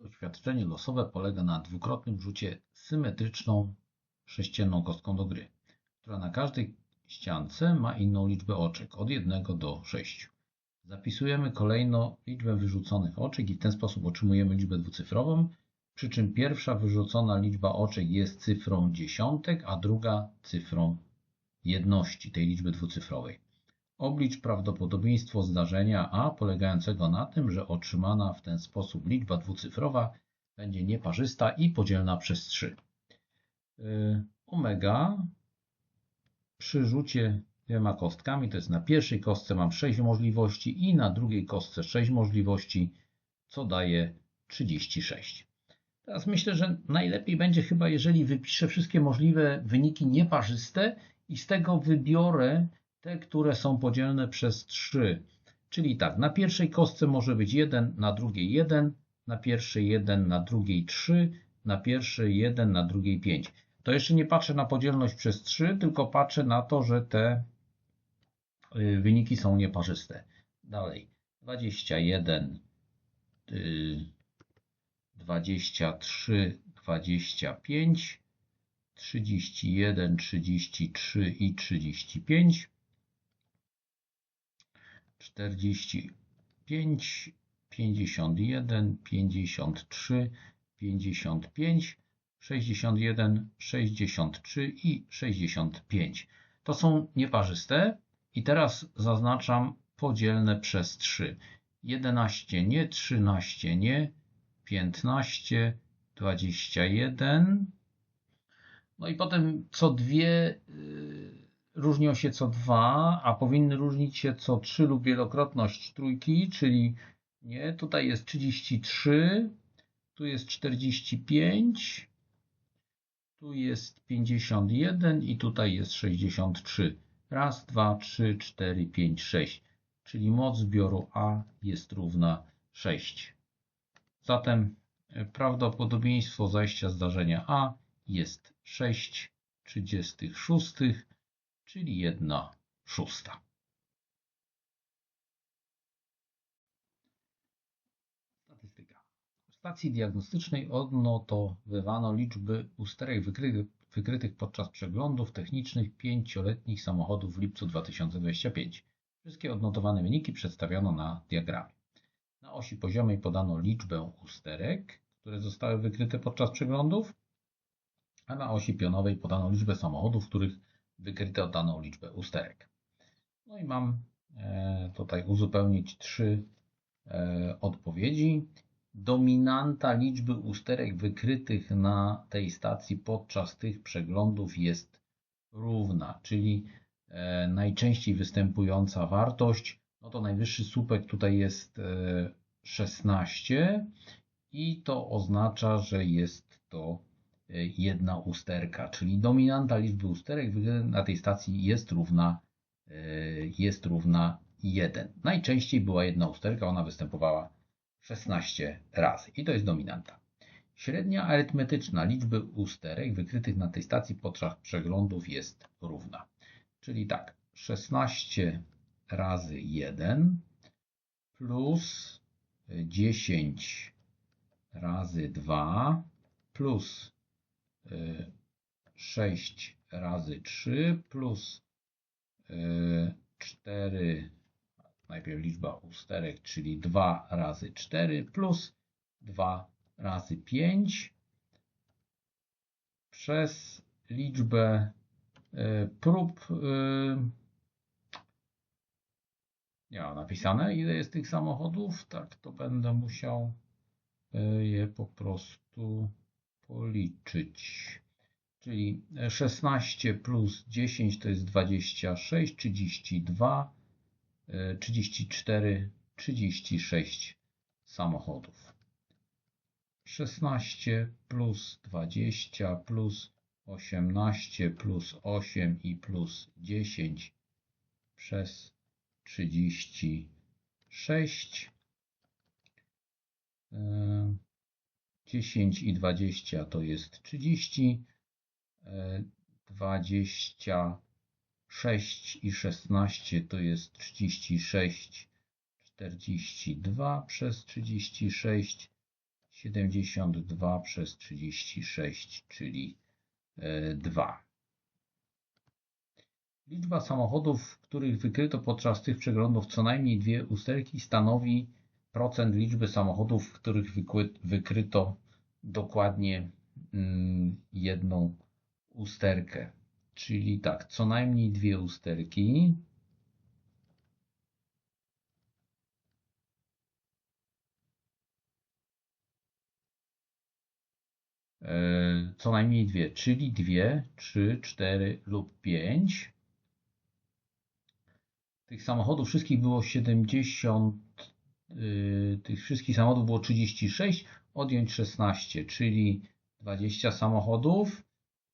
Doświadczenie losowe polega na dwukrotnym rzucie symetryczną sześcienną kostką do gry, która na każdej ściance ma inną liczbę oczek, od 1 do 6. Zapisujemy kolejno liczbę wyrzuconych oczek i w ten sposób otrzymujemy liczbę dwucyfrową, przy czym pierwsza wyrzucona liczba oczek jest cyfrą dziesiątek, a druga cyfrą jedności tej liczby dwucyfrowej. Oblicz prawdopodobieństwo zdarzenia A polegającego na tym, że otrzymana w ten sposób liczba dwucyfrowa będzie nieparzysta i podzielna przez 3. Y, omega przy rzucie dwiema kostkami, to jest na pierwszej kostce mam 6 możliwości i na drugiej kostce 6 możliwości, co daje 36. Teraz myślę, że najlepiej będzie chyba, jeżeli wypiszę wszystkie możliwe wyniki nieparzyste i z tego wybiorę te, które są podzielne przez 3. Czyli tak, na pierwszej kostce może być 1, na drugiej 1, na pierwszej 1, na drugiej 3, na pierwszej 1, na drugiej 5. To jeszcze nie patrzę na podzielność przez 3, tylko patrzę na to, że te y, wyniki są nieparzyste. Dalej, 21, 23, 25, 31, 33 i 35. 45, 51, 53, 55, 61, 63 i 65. To są nieparzyste i teraz zaznaczam podzielne przez 3. 11 nie, 13 nie, 15, 21. No i potem co dwie yy, różnią się co dwa, a powinny różnić się co trzy lub wielokrotność trójki, czyli nie, tutaj jest 33, tu jest 45, tu jest 51 i tutaj jest 63. Raz, dwa, trzy, cztery, pięć, sześć. Czyli moc zbioru A jest równa 6. Zatem e, prawdopodobieństwo zajścia zdarzenia A jest 6 36 czyli 1 szósta. Statystyka. W stacji diagnostycznej odnotowywano liczby usterek wykrytych, podczas przeglądów technicznych pięcioletnich samochodów w lipcu 2025. Wszystkie odnotowane wyniki przedstawiono na diagramie. Na osi poziomej podano liczbę usterek, które zostały wykryte podczas przeglądów, a na osi pionowej podano liczbę samochodów, których wykryto daną liczbę usterek. No i mam e, tutaj uzupełnić trzy e, odpowiedzi. Dominanta liczby usterek wykrytych na tej stacji podczas tych przeglądów jest równa, czyli e, najczęściej występująca wartość, no to najwyższy słupek tutaj jest 16 i to oznacza, że jest to jedna usterka, czyli dominanta liczby usterek na tej stacji jest równa, e, jest równa 1. Najczęściej była jedna usterka, ona występowała 16 razy i to jest dominanta. Średnia arytmetyczna liczby usterek wykrytych na tej stacji podczas przeglądów jest równa. Czyli tak, 16 razy 1 plus 10 razy 2 plus 6 razy 3 plus 4, najpierw liczba usterek, czyli 2 razy 4 plus 2 razy 5 przez liczbę e, prób. Nie mam napisane, ile jest tych samochodów. Tak, to będę musiał je po prostu policzyć. Czyli 16 plus 10 to jest 26, 32, 34, 36 samochodów. 16 plus 20 plus 18 plus 8 i plus 10 przez 36 10 i 20 to jest 30, 26 i 16 to jest 36, 42 przez 36, 72 przez 36, czyli 2. Liczba samochodów, których wykryto podczas tych przeglądów co najmniej dwie usterki stanowi procent liczby samochodów, w których wykryto dokładnie mm, jedną usterkę. Czyli tak, co najmniej dwie usterki. E, co najmniej dwie, czyli dwie, trzy, cztery lub pięć. Tych samochodów wszystkich było 70, yy, tych wszystkich samochodów było 36, odjąć 16, czyli 20 samochodów,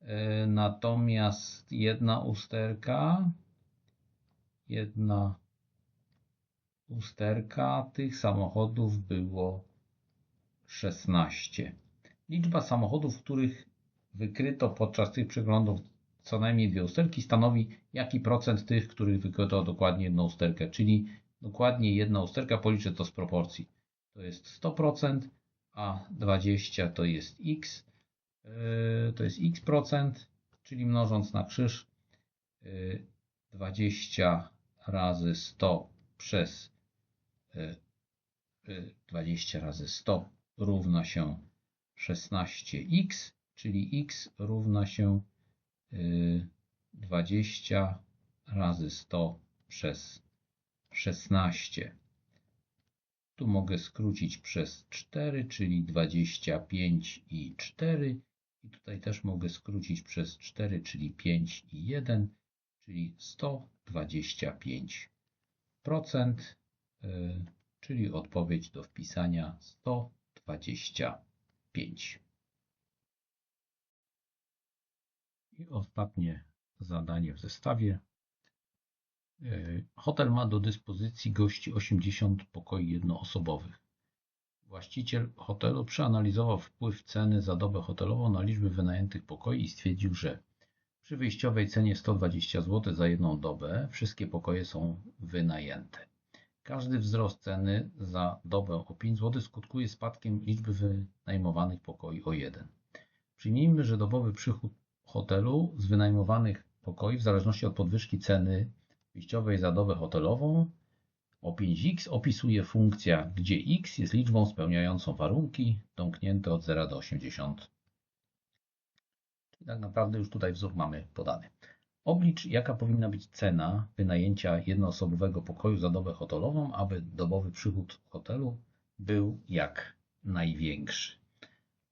yy, natomiast jedna usterka, jedna usterka tych samochodów było 16. Liczba samochodów, których wykryto podczas tych przeglądów co najmniej dwie usterki stanowi jaki procent tych, których wykryto dokładnie jedną usterkę, czyli dokładnie jedna usterka, policzę to z proporcji. To jest 100%, a 20 to jest x, yy, to jest x procent, czyli mnożąc na krzyż 20 yy, razy 100 przez 20 yy, razy 100 równa się 16x, czyli x równa się 20 razy 100 przez 16. Tu mogę skrócić przez 4, czyli 25 i 4. I tutaj też mogę skrócić przez 4, czyli 5 i 1, czyli 125%, y, czyli odpowiedź do wpisania 125. I ostatnie zadanie w zestawie. E, hotel ma do dyspozycji gości 80 pokoi jednoosobowych. Właściciel hotelu przeanalizował wpływ ceny za dobę hotelową na liczbę wynajętych pokoi i stwierdził, że przy wyjściowej cenie 120 zł za jedną dobę wszystkie pokoje są wynajęte. Każdy wzrost ceny za dobę o 5 zł skutkuje spadkiem liczby wynajmowanych pokoi o 1. Przyjmijmy, że dobowy przychód hotelu z wynajmowanych pokoi w zależności od podwyżki ceny wyjściowej za dobę hotelową o 5x opisuje funkcja, gdzie x jest liczbą spełniającą warunki domknięte od 0 do 80. Czyli tak naprawdę już tutaj wzór mamy podany. Oblicz, jaka powinna być cena wynajęcia jednoosobowego pokoju za dobę hotelową, aby dobowy przychód hotelu był jak największy.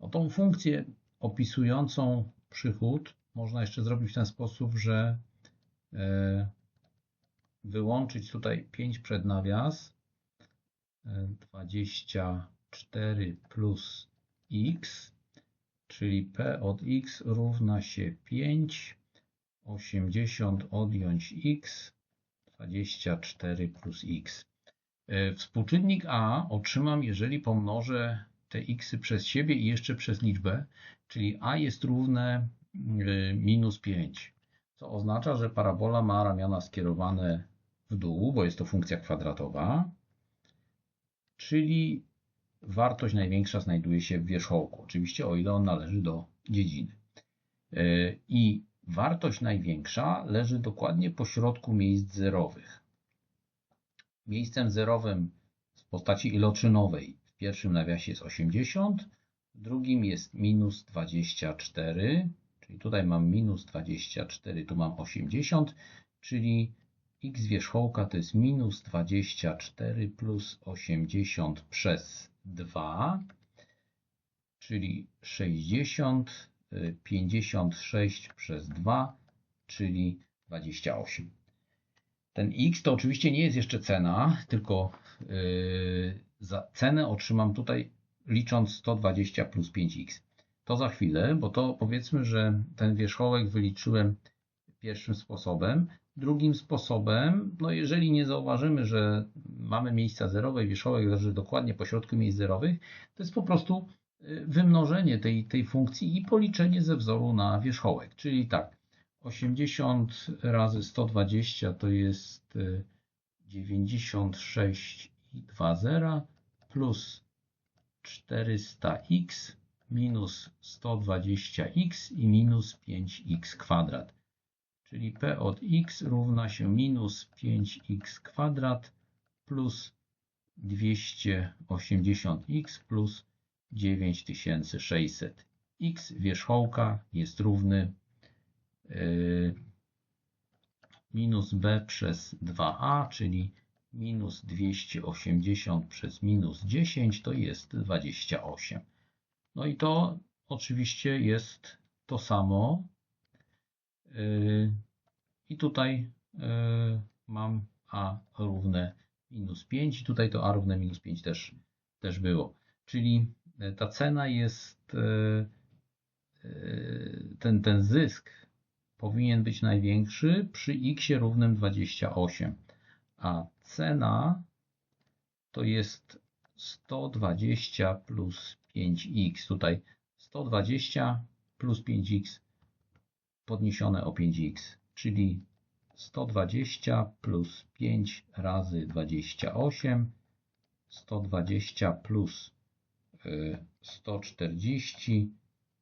O tą funkcję opisującą przychód można jeszcze zrobić w ten sposób, że e, wyłączyć tutaj 5 przed nawias. 24 e, plus x czyli p od x równa się 5 80 odjąć x 24 plus x. E, Współczynnik a otrzymam, jeżeli pomnożę te x przez siebie i jeszcze przez liczbę, czyli a jest równe y, minus 5, co oznacza, że parabola ma ramiona skierowane w dół, bo jest to funkcja kwadratowa, czyli wartość największa znajduje się w wierzchołku, oczywiście o ile on należy do dziedziny. Y, I wartość największa leży dokładnie po środku miejsc zerowych. Miejscem zerowym w postaci iloczynowej w pierwszym nawiasie jest 80, w drugim jest minus 24, czyli tutaj mam minus 24, tu mam 80, czyli x wierzchołka to jest minus 24 plus 80 przez 2, czyli 60, 56 przez 2, czyli 28. Ten x to oczywiście nie jest jeszcze cena, tylko yy, za cenę otrzymam tutaj licząc 120 plus 5x. To za chwilę, bo to powiedzmy, że ten wierzchołek wyliczyłem pierwszym sposobem. Drugim sposobem, no jeżeli nie zauważymy, że mamy miejsca zerowe i wierzchołek leży dokładnie po środku miejsc zerowych, to jest po prostu y, wymnożenie tej, tej funkcji i policzenie ze wzoru na wierzchołek. Czyli tak, 80 razy 120 to jest 96 y, i 2 zera plus 400x minus 120x i minus 5x kwadrat. Czyli p od x równa się minus 5x kwadrat plus 280x plus 9600. x wierzchołka jest równy yy, minus b przez 2a, czyli minus 280 przez minus 10 to jest 28. No i to oczywiście jest to samo. Yy, I tutaj yy, mam a równe minus 5 i tutaj to a równe minus 5 też, też było. Czyli ta cena jest, ten, ten zysk powinien być największy przy x równym 28, a cena to jest 120 plus 5x. Tutaj 120 plus 5x podniesione o 5x, czyli 120 plus 5 razy 28, 120 plus 140,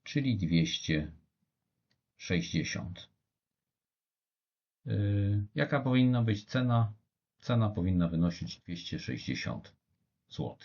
czyli 260. Jaka powinna być cena? Cena powinna wynosić 260 zł.